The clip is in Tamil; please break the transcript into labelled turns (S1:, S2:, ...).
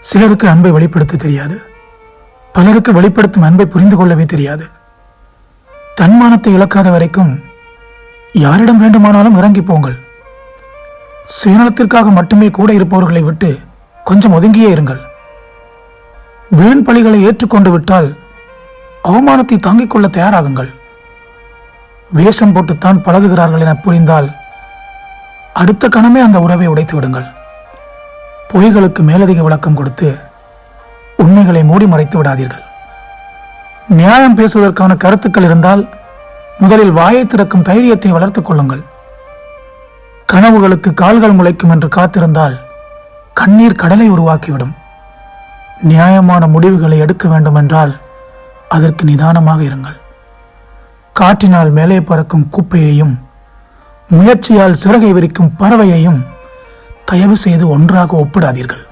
S1: சிலருக்கு அன்பை வெளிப்படுத்த தெரியாது. பலருக்கு வெளிப்படுத்தும் அன்பை புரிந்து கொள்ளவே தெரியாது. தன்மானத்தை இழக்காத வரைக்கும் யாரிடம் வேண்டுமானாலும் இறங்கி போங்கள். சுயநலத்திற்காக மட்டுமே கூட இருப்பவர்களை விட்டு கொஞ்சம் ஒதுங்கியே இருங்கள். வீண் பழிகளை ஏற்றுக்கொண்டு விட்டால் அவமானத்தை தாங்கிக் கொள்ள தயாராகுங்கள். வேஷம் போட்டுத்தான் பழகுகிறார்கள் என புரிந்தால் அடுத்த கணமே அந்த உறவை உடைத்து விடுங்கள். பொய்களுக்கு மேலதிக விளக்கம் கொடுத்து உண்மைகளை மூடி மறைத்து விடாதீர்கள். நியாயம் பேசுவதற்கான கருத்துக்கள் இருந்தால் முதலில் வாயை திறக்கும் தைரியத்தை வளர்த்துக் கொள்ளுங்கள். கனவுகளுக்கு கால்கள் முளைக்கும் என்று காத்திருந்தால் கண்ணீர் கடலை உருவாக்கிவிடும். நியாயமான முடிவுகளை எடுக்க வேண்டுமென்றால் அதற்கு நிதானமாக இருங்கள். காற்றினால் மேலே பறக்கும் குப்பையையும் முயற்சியால் சிறகை விரிக்கும் பறவையையும் தயவு செய்து ஒன்றாக ஒப்பிடாதீர்கள்.